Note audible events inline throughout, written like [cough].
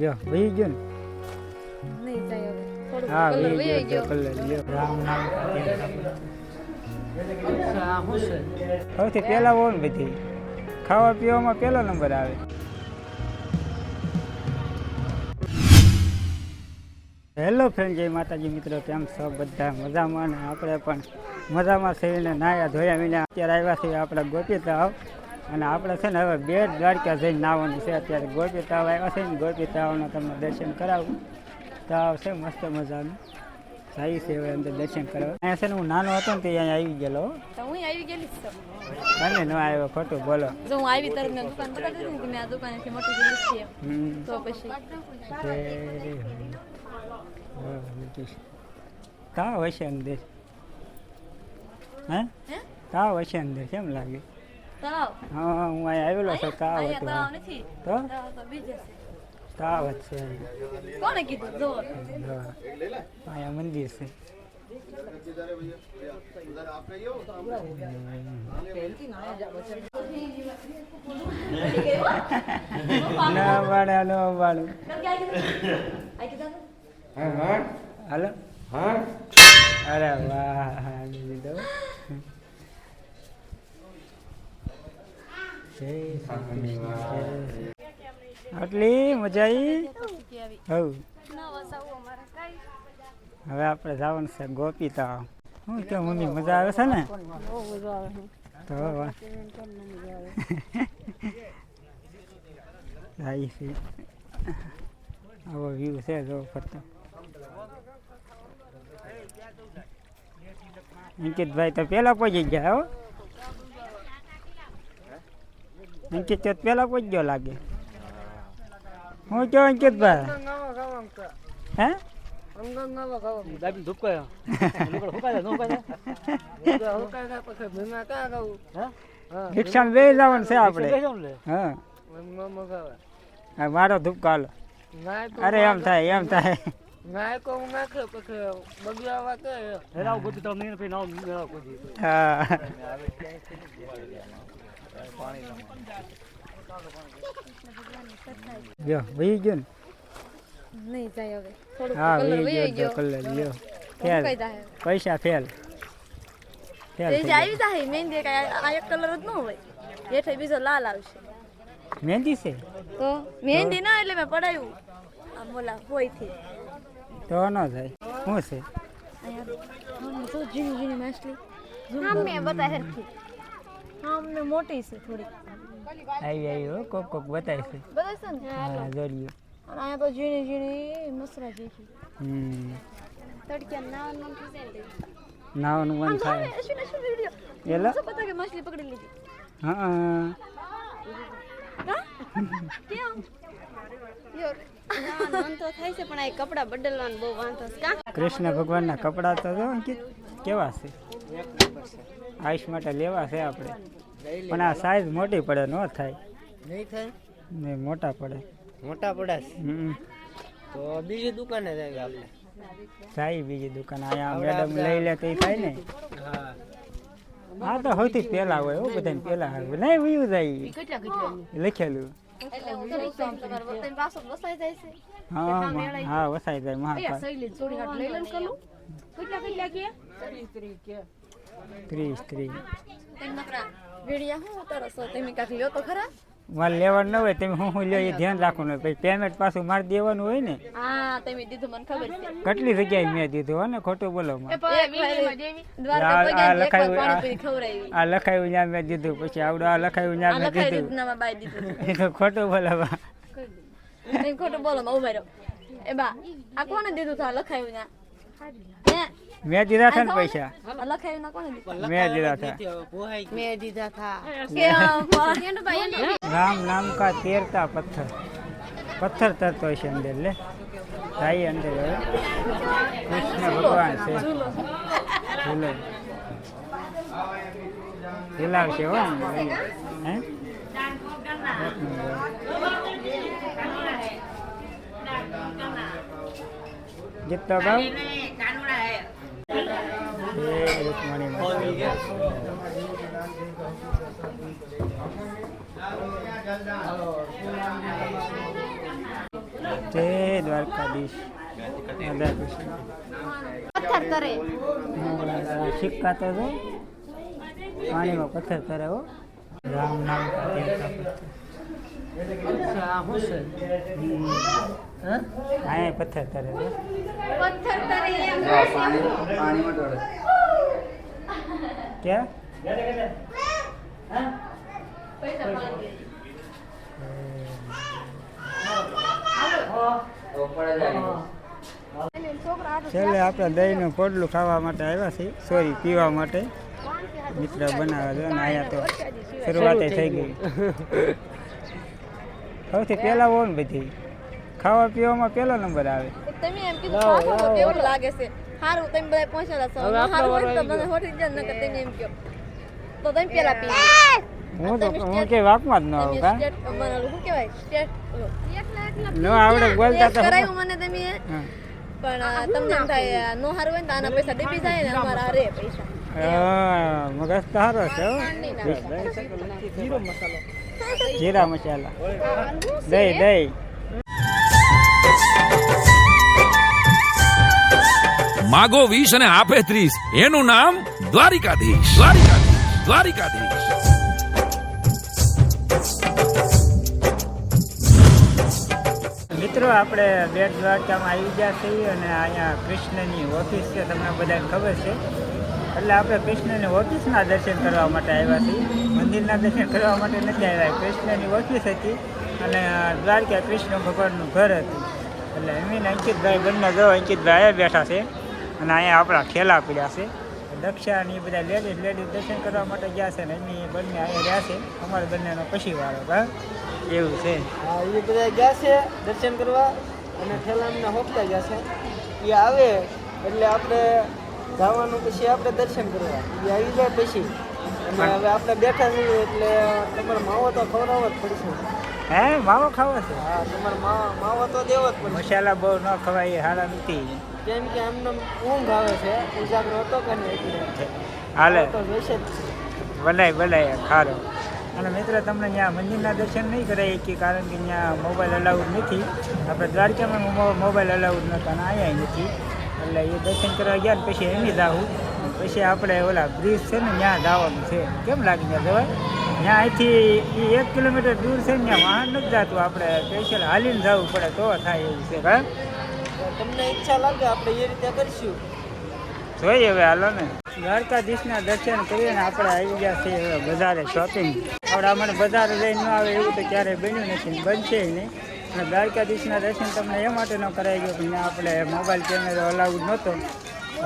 જો વહી ગયો ને. નહીં જાય હવે. હા વહી ગયો કલર લ્યો. રામ નામ સૌથી પહેલા હોય ને બધી. ખાવા પીવામાં પહેલો નંબર આવે. હેલો ફ્રેન્ડ જય માતાજી મિત્રો કેમ છો? બધા મજામાં ને? આપણે પણ મજામાં થઈને નાયા ધોયા વિના અત્યારે આવ્યા છીએ આપણે ગોપી તળાવ અને આપણે છે ને હવે બે દ્વારકા જઈને નાવાનું છે. અત્યારે ગોપી તાવ આવ્યા છે ને ગોપી તળાવના તમને દર્શન કરાવું. તાવ છે મસ્ત મજાનું. જાય છે હવે અંદર દર્શન કરવા. અહીંયા છે ને હું નાનો હતો ને તે અહીંયા આવી ગયેલો હો. આવી ગયેલી તમે ન આવ્યો ખોટું બોલો. જો હું આવી તરફ મેં દુકાન બતાવી દીધી કે મેં આ દુકાનેથી મોટી ગયેલી છે. તો પછી. તાવ હશે અંદર? હે? તાવ હશે અંદર? કેમ લાગે? તળાવ હા હું અહીંયા આવેલો છું તાવ હતો તળાવ નથી. તો? તો બીજે છે. તાવ છે. કોને કીધું? જો. અહીંયા મંદિર છે. ના વાળે નો વાળું. આ કીધું? અરે વાહ આટલી મજા આવી હવ હવે આપણે જવાનું છે ગોપી તળાવ શું કે મમ્મી, મજા આવે છે ને? તો આવો વ્યૂ છે જો ફરતો. અંકિતભાઈ તો પેલા પહોંચી ગયા હો. અંકિત ચોથ પેલા પહોંચ્યો લાગે. હું કયો અંકિતભાઈ હે? [laughs] રિક્ષામાં બે લાવવાનું છે આપણે. હા. હા મારો ધૂપકો હાલો. અરે એમ થાય એમ થાય. હા. જો વહી ગયો ને? નહીં જાય હવે. થોડુંક હા વહી વહી ગયો ગયો. કલર લ્યો. તો હું કઈ ફેલ પૈસા ફેલ. ફેલ જે આવી જાય. મહેંદી કાંઈ આ એક કલર જ ન હોય. હેઠે બીજો લાલ આવશે. મહેંદી છે? તો મહેંદી ના એટલે મેં પડાયું. આ મોલા હોયથી. તો ન જાય. શું છે? અહીંયા. તો ઝીણી ઝીણી માછલી. હા મેં બતાવી હરખી હા અમને મોટી છે થોડી. આવી આવી હો કોક કોક બતાય છે. બતાવી ને? હા જોડ્યું અને અહીંયા તો ઝીણી ઝીણી મસરા જેવી હમ. તડક્યા નાવાનું મન થઈ નાવાનું મન થાય. એલા? શું પતા કે માછલી પકડી લીધી? હા કેમ? યો મન તો થાય છે પણ આ કપડા બદલવાનું બહુ વાંધો છે. કૃષ્ણ ભગવાનના કપડા તો કેવા છે. આયુષ માટે લેવા છે આપણે. પણ આ સાઈઝ મોટી પડે ન થાય. નહીં થાય? ને મોટા પડે. મોટા પડે હમ. તો બીજી દુકાને જાય આપણે. જાય બીજી દુકાન. અહીંયા મેડમ લઈ લે તો થાય ને. હા. આ તો સૌથી પહેલા હોય એવું બધાને પહેલા આવે નહીં વયું જાય. કેટલા કેટલા લખેલું. હા હું વસાઈ જાય છે. હા મા- હા વસાઈ જાય મહાકાળ ત્રીસ ત્રીસ વીડિયા હું ઉતારો છો? તમે કાક લ્યો તો ખરા? મારે લેવાનું ન હોય તમે હું હું લ્યો એ ધ્યાન રાખવાનું હોય. પછી પેમેન્ટ પાછું મારે દેવાનું હોય ને. હા તમે દીધું મને ખબર છે. કેટલી જગ્યાએ મેં દીધું હો ને ખોટું બોલો આ- લખાયું- આ લખાયું ત્યાં મેં દીધું પછી આવડું આ લખાયું ત્યાં મેં દીધું. [laughs] એ તો ખોટું બોલો ખોટું બોલો ઊભા એ બા આ કોને દીધું તા લખાયું હે મેં દીધા હતા ને પૈસા. મેં દીધા હતા મેં દીધા આ રામ નામ કા તેરતા પથ્થર. પથ્થર તરતો છે અંદર લે. ભાઈ અંદર હવે. કૃષ્ણ ભગવાન છે. ઝૂલો ઝુલાવશે હો હે? ગીત તો ગાવ જય દ્વારકાધીશ. રાધા કૃષ્ણ પથ્થર તરે આ સિક્કા તો જો પાણીમાં પથ્થર કરે હો. રામ નામ પથ્થર. કરે. ક્યાં છેલ્લે આપણે દહીંનું પોડલું ખાવા માટે આવ્યા છીએ. સોરી પીવા માટે. મિત્ર બનાવે છે અને અહીંયા તો શરૂઆત થઈ ગઈ. સૌથી પહેલા હોય ને બધી. ખાવા પીવામાં પહેલો નંબર આવે. તમે એમ કીધું લાગે છે? સારું તમે બધા પહોંચેલા છો હવે આપણા સારું હોય તો મને હોટી જાય નકર તમે એમ કહો. તો તમે પેલા પી હું તો હું કે વાપમાં જ ન આવું કા? સ્ટેટ મને શું કહેવાય? સ્ટેટ ન આવડે બોલતા તો કરાયું મને તમે. પણ તમને એમ થાય નો હારું હોય ને તો આના પૈસા ડૂબી જાય ને અમારા હારે પૈસા. હા, મગજ સારો છે મસાલો. જીરા મસાલા. દહીં દહીં. માગો વીસ અને આપે ત્રીસ. એનું નામ દ્વારિકાધીશ. દ્વારિકાધીશ. દ્વારિકાધીશ. મિત્રો, આપણે બેટ દ્વારકામાં આવી ગયા છીએ અને અહીંયા કૃષ્ણની ઓફિસ છે, તમને બધાને ખબર છે. એટલે આપણે કૃષ્ણની ઓફિસના દર્શન કરવા માટે આવ્યા છીએ. મંદિરના દર્શન કરવા માટે નથી આવ્યા. કૃષ્ણની ઓફિસ હતી અને દ્વારકા કૃષ્ણ ભગવાનનું ઘર હતું. એટલે એમીને અંકિતભાઈ બંને જો અંકિતભાઈ બેઠા છે. અને અહીંયા આપણા ખેલા પીડ્યા છે. દક્ષા અને એ બધા લેડીઝ લેડીઝ દર્શન કરવા માટે ગયા છે ને એમની બંને અહીંયા રહ્યા છે. અમારા બંનેનો પછી વાળો હા? એવું છે. હા એ બધા ગયા છે દર્શન કરવા અને ઠેલામને હોપતા ગયા છે. એ આવે એટલે આપણે જવાનું પછી આપણે દર્શન કરવા. એ આવી જાય પછી. અને હવે આપણે બેઠા છીએ એટલે તમારે માવો તો ખવડાવવો જ પડશે. હે? માવો ખાવો છે? હા તમારે માવો તો દેવો જ પડશે. મસાલા બહુ ન ખવાય એ હારા નથી. કેમ કે એમને ઊંઘ આવે છે ઉજાગરો હતો કે નહીં હાલે. તો જોઈશે બનાય બનાય ખારો અને મિત્ર તમને ત્યાં મંદિરના દર્શન નહીં કરાય કે કારણ કે ત્યાં મોબાઈલ અલાઉડ નથી. આપણે દ્વારકામાં મોબાઈલ અલાઉડ નહોતા અને અહીંયા નથી. એટલે એ દર્શન કરવા ગયા ને પછી એની જાવું પછી આપણે ઓલા બ્રિજ છે ને ત્યાં જવાનું છે. કેમ લાગે ત્યાં જવાય ત્યાં અહીંથી એ એક કિલોમીટર દૂર છે ને ત્યાં વાહન નથી જતું. આપણે સ્પેશિયલ હાલીને જવું પડે તો થાય એવું છે તો તમને ઈચ્છા લાગે આપણે એ રીતે કરીશું. જોઈએ હવે હાલો ને. દ્વારકાધીશના દર્શન કરીને આપણે આવી ગયા છીએ હવે બજારે શોપિંગ આપણે અમને બજારે જઈને ન આવે એવું તો ક્યારેય બન્યું નથી ને બનશે નહીં. અને દ્વારકાધીશના દર્શન તમને એ માટે ન કરાવી ગયો કે આપણે મોબાઈલ કેમેરો અલાઉડ નહોતો.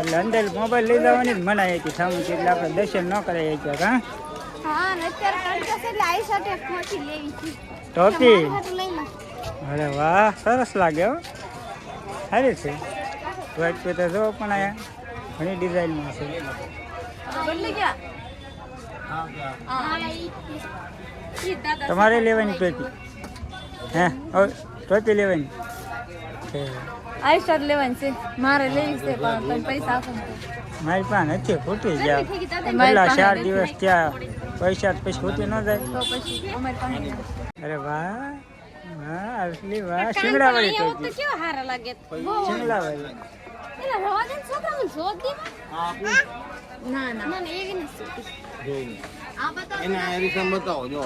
એટલે અંદર મોબાઈલ લઈ જવાની જ મનાઈ હતી સામે એટલે આપણે દર્શન ન કરાવી ગયા હા? ટોપી અરે વાહ સરસ લાગે હો. સારી છે. વ્હાઈટ પે તો જો પણ અહીંયા ઘણી ડિઝાઇનમાં છે. બદલી ગયા? હા તમારે લેવાની ટોપી? હે? હવે ટોપી લેવાની? આઈ લેવાની છે. મારે લેવી છે પણ પૈસા આપો ને મારી પાસે નથી ફૂટી ગયા પહેલા ચાર દિવસ ત્યાં પૈસા જ પછી ફૂટી ન જાય. તો પછી અમારી પાસે નથી. અરે વાહ. વાહ અસલી વાહ શિંગડા વાળી ટોપી કેવા હારા લાગે? શિંગડા વાળી એલા રવા દે ને છોકરાઓને જોત દે ના. ના ના. એવી નથી આ બતાવો એને આ રીતના બતાવો જો.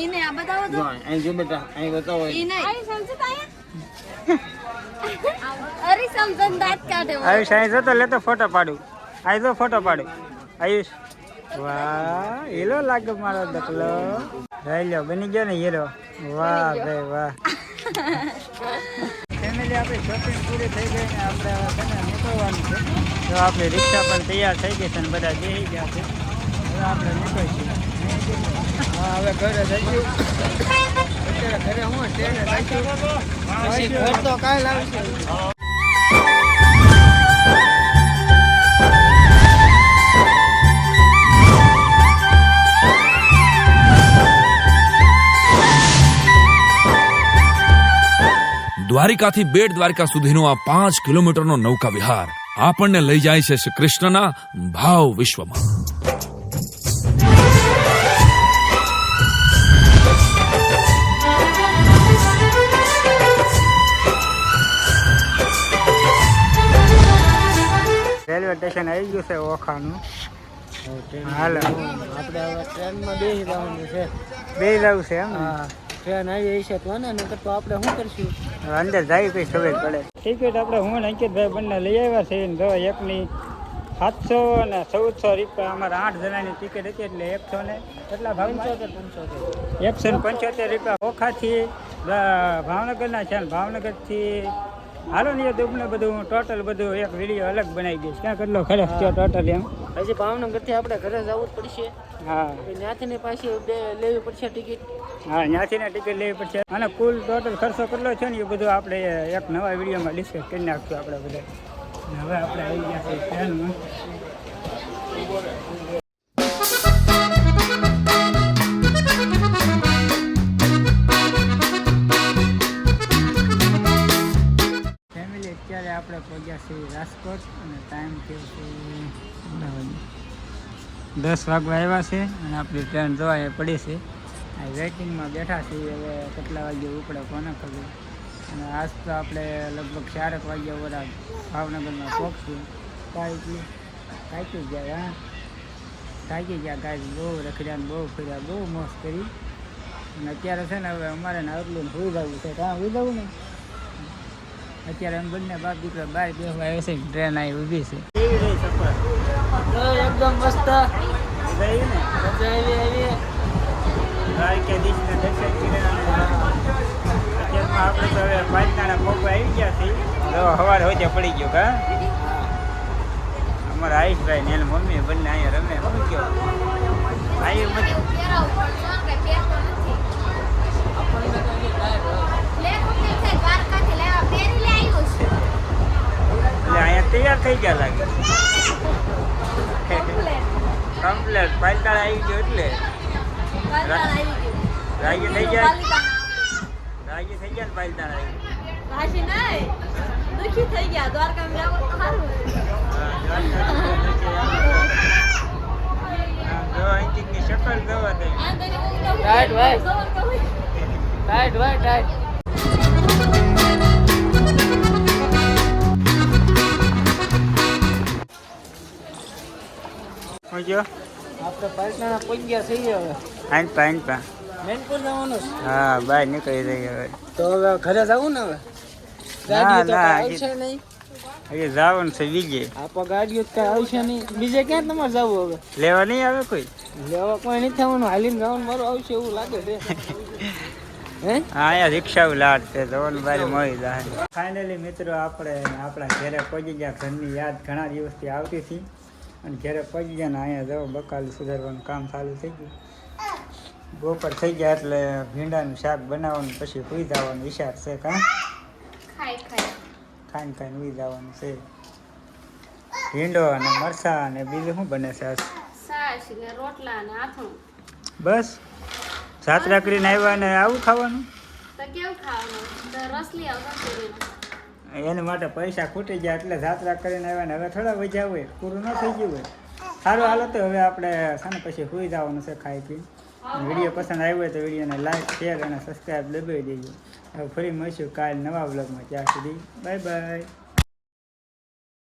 ઈને આ બતાવો જો અહીં જો બેટા અહીં બતાવો ઈને આઈ તો આયા અરે સમજન દાંત કાઢે આયુષ અહીં જતો લેતો ફોટો પાડું. અહીં જો ફોટો પાડું. આયુષ. વાહ એલો લાગે મારો દકલો રહી લ્યો બની ગયો ને હીરો? વાહ ભાઈ વાહ. [laughs] ફેમિલી આપણી શોપિંગ પૂરી થઈ ગઈ ને આપણે હવે છે ને નીકળવાનું છે. તો આપણી રિક્ષા પણ તૈયાર થઈ ગઈ છે ને બધા જઈ ગયા છે. હવે આપણે નીકળીશું. હા હવે ઘરે જઈશું અત્યારે ઘરે હું ટ્રેને જઈશું ઘર તો લાવશે દ્વારિકાથી બેટ દ્વારિકા સુધીનો આ પાંચ કિલોમીટરનો નૌકા વિહાર આપણને લઈ જાય છે શ્રી કૃષ્ણના ભાવ વિશ્વમાં. રેલવે સ્ટેશન આવી ગયું છે ઓખાનું. હાલ. આપણે ટ્રેનમાં બે જવાનું છે. બે જવું છે એમ ટ્રેન આવી છે તો ને નકર તો આપણે શું કરશું? અંદર જાય પછી ખબર પડે. ટિકિટ આપણે હું અંકિતભાઈ બંને લઈ આવ્યા છે ને જો એકની સાતસો ને ચૌદસો રૂપિયા અમારા આઠ જણાની ટિકિટ હતી એટલે એકસો ને કેટલા ભાવ? પંચોતેર પંચોતેર. એકસો ને પંચોતેર રૂપિયા ઓખાથી ભાવનગરના છે ને ભાવનગરથી. હાલો ને એ દુબને બધું ટોટલ બધું એક વીડિયો અલગ બનાવી દઈશ. ક્યાં કેટલો ખર્ચ થયો ટોટલ એમ? હજી ભાવનગરથી આપણે ઘરે જવું જ પડશે. હા. ત્યાંથી ને પાછી બે લેવી પડશે ટિકિટ હા ત્યાંથી ટિકિટ લેવી પડશે. અને કુલ ટોટલ ખર્ચો કેટલો છે ને એ બધું આપણે એક નવા વિડીયોમાં ડિસ્કસ કરી નાખશું આપણે બધા. હવે આપણે આવી ગયા છીએ ટ્રેનમાં અત્યારે આપણે પહોંચ્યા છીએ રાજકોટ અને ટાઈમ થયો છે દસ વાગવા આવ્યા છે અને આપણી ટ્રેન જોવા એ પડી છે. વેઇટિંગમાં બેઠા છીએ હવે કેટલા વાગે ઉપડે કોને ખબર. અને આજ તો આપણે લગભગ ચારક વાગ્યા બધા ભાવનગરમાં પહોંચશું કાંઈ કાંઈ ગયા હા. થાકી ગયા કાંઈ બહુ રખડ્યા ને બહુ ફર્યા બહુ મોસ કરી. અને અત્યારે છે ને હવે અમારે ને આટલું હોઈ જવું છે. કાં હોઈ જવું ને? અત્યારે એમ બંને બાપ દીકરા બહાર બેસવા આવે છે ટ્રેન આવી ઊભી છે. કેવી રહી સફર? એકદમ મસ્ત. ગઈ ને? મજા આવી આવી દ્વારકાધીશના દર્શન કર્યા અત્યારમાં આપણે તો હવે પપ્પા આવી ગયા છે. સવારે હોજે પડી ગયો કા? અમારા આયુષભાઈ ને એની મમ્મી બંને અહીંયા રમે. શું કયો આયુ મજા એટલે અહીંયા તૈયાર થઈ ગયા લાગે. કમ્પ્લેટ. પાલતાળ આવી ગયો એટલે. રાજી થઈ ગયા? રાજી થઈ ગયા પાલતાળ આવી દુખી થઈ ગયા દ્વારકા મેળામાં તો સારું રાઈટ ભાઈ રાઈટ ભાઈ રાઈટ હું આપણે પાટણા પહોંચી ગયા છીએ હવે. આઈન પા પા. મેનપુર જવાનું હા બહાર નીકળી રહી હવે. તો હવે ઘરે જવું ને હવે? ગાડીઓ તો ના, કાંઈ હજી- આવશે નહીં. હજી જવાનું છે બીજે. આપો ગાડીઓ તો આવશે નહીં. બીજે ક્યાં તમારે જવું હવે? લેવા નહીં આવે કોઈ? લેવા કોઈ નહીં થવાનું. હાલીને જવાનું મારું આવશે એવું લાગે છે. [laughs] હે? હા રિક્ષા લાટ છે. જવાનું બારી મળી જાય. ફાઇનલી મિત્રો આપણે આપણા ઘરે પહોંચી ગયા. ઘરની યાદ ઘણા દિવસથી આવતી હતી. અને ઘરે પહોંચી ગયા ને અહીંયા જવો બકાલ સુધારવાનું કામ ચાલુ થઈ ગયું. બપોર થઈ ગયા એટલે ભીંડાનું શાક બનાવવાનું પછી સુઈ જવાનું. વિચાર છે કાં? ખાઈ ખાઈ. ખાઈને ખાઈને સુઈ જવાનું છે. ભીંડો અને મરચા અને બીજું શું બને છે સાસ ને રોટલા ને આથું બસ. જાત્રા કરીને આવ્યા ને આવું ખાવાનું? તો કેવું ખાવાનું? રસલી રસ લઈ આવો શેરીનો. એના માટે પૈસા ખૂટી ગયા એટલે જાત્રા કરીને આવ્યા ને હવે થોડા વજા હોય પૂરું ન થઈ ગયું હોય. સારું હાલો તો હવે આપણે છે ને પછી સુઈ જવાનું છે ખાઈ પી વીડિયો પસંદ આવ્યો હોય તો વિડીયોને લાઈક શેર અને સબસ્ક્રાઈબ દબાવી દેજો. ફરી મળીશું કાલ નવા બ્લોગમાં ત્યાં સુધી બાય બાય.